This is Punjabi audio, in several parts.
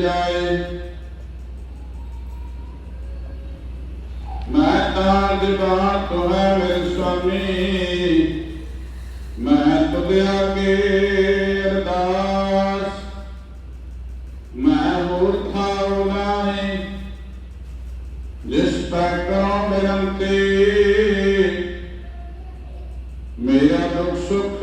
ਜਾਏ। ਮੈਂ ਤਾਂ ਦੀਵਾਨ ਤੋਂ ਹੈ ਮੇਰੇ ਸੁਆਮੀ। ਮੈਂ ਤੁਧ ਅੱਗੇ ਅਰਦਾਸ। ਮੈਂ ਹੋਰ ਥਾਉ ਨਹੀਂ, ਜਿਸ ਪੈ ਕਰੋ ਬੇਨਤੀ ਮੇਰਾ ਦੁੱਖ ਸੁਖ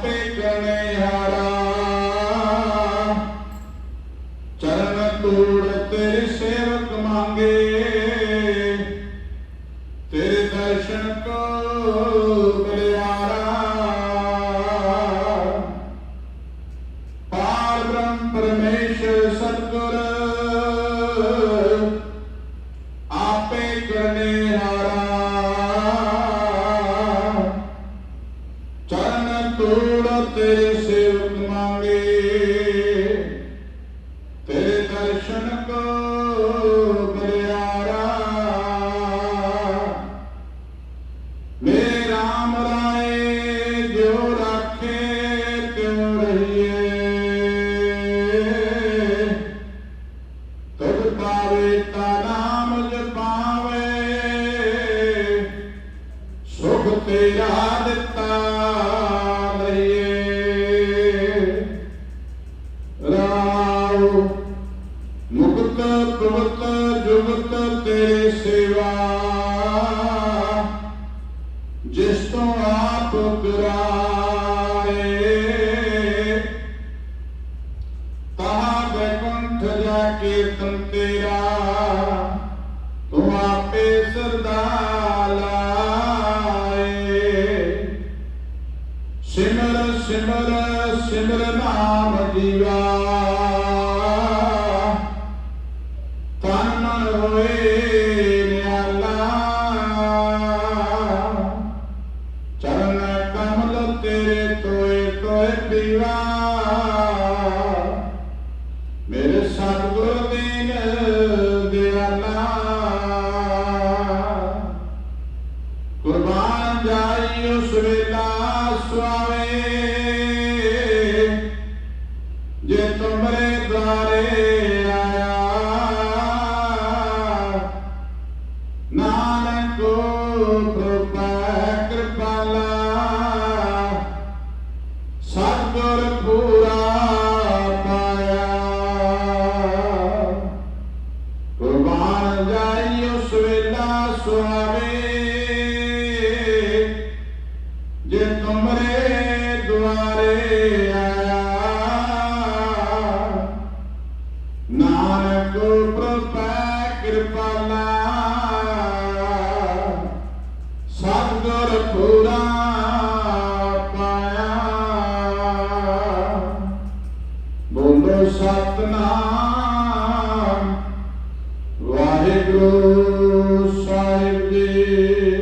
ਆਪੇ ਕਰਨੇ ਹਾਰਾ ਚਰਨ ਤੂੜ ਤੇਰੇ ਸੇਵਕ ਮੰਗੇ। ਤੇਰੇ ਦਰਸ਼ਨ ਕੋ ਬਲਿਆਰਾ ਪਾਰ ਬ੍ਰਹਮ ਪਰਮੇਸ਼ਰ ਸਤਿਗੁਰ, ਆਪੇ ਕਰਨੇ ਤੇਰੇ ਸੇਵਕ ਮੰਗੇ। ਤੇਰੇ ਦਰਸ਼ਨ ਕੋ ਬਲਿਆਰਾ ਮੇਰੇ ਰਾਮ ਰਾਏ ਜੋ ਰਾਖੇ ਤਿਉ ਰਹੀਏ। ਸੇਵਾ, ਜਿਸ ਤੋਂ ਆਪ ਕਰਾਏ ਤਾ ਬੈਕੁੰਠ ਜਾ ਕੀਰਤਨ ਤੇਰਾ, ਤੂੰ ਆਪੇ ਸਰਦਾ ਲਾਏ ਸਿਮਰ ਸਿਮਰ ਸਿਮਰ ਨਾਮ ਜੀਵਾ। ਜੇ ਤੁਮਰੇ ਦੁਆਰੇ ਆਇਆ, ਨਾਨਕ ਕਿਰਪਾ ਕਿਰਪਾਲਾ। ਸਤਿਗੁਰ ਪੂਰਾ ਪਾਇਆ। ਕੁਰਬਾਨ ਜਾਈ ਉਸ ਵੇਲਾ ਸੁਆਵੇ। ਜੇ ਤੁਮਰੇ ਦੁਆਰੇ ਸਤਿਗੁਰ ਪੂਰਾ ਪਾਇਆ। ਬੋਲੋ ਸਤਨਾਮ। ਵਾਹਿਗੁਰੂ ਸਾਹਿਬ ਜੀ।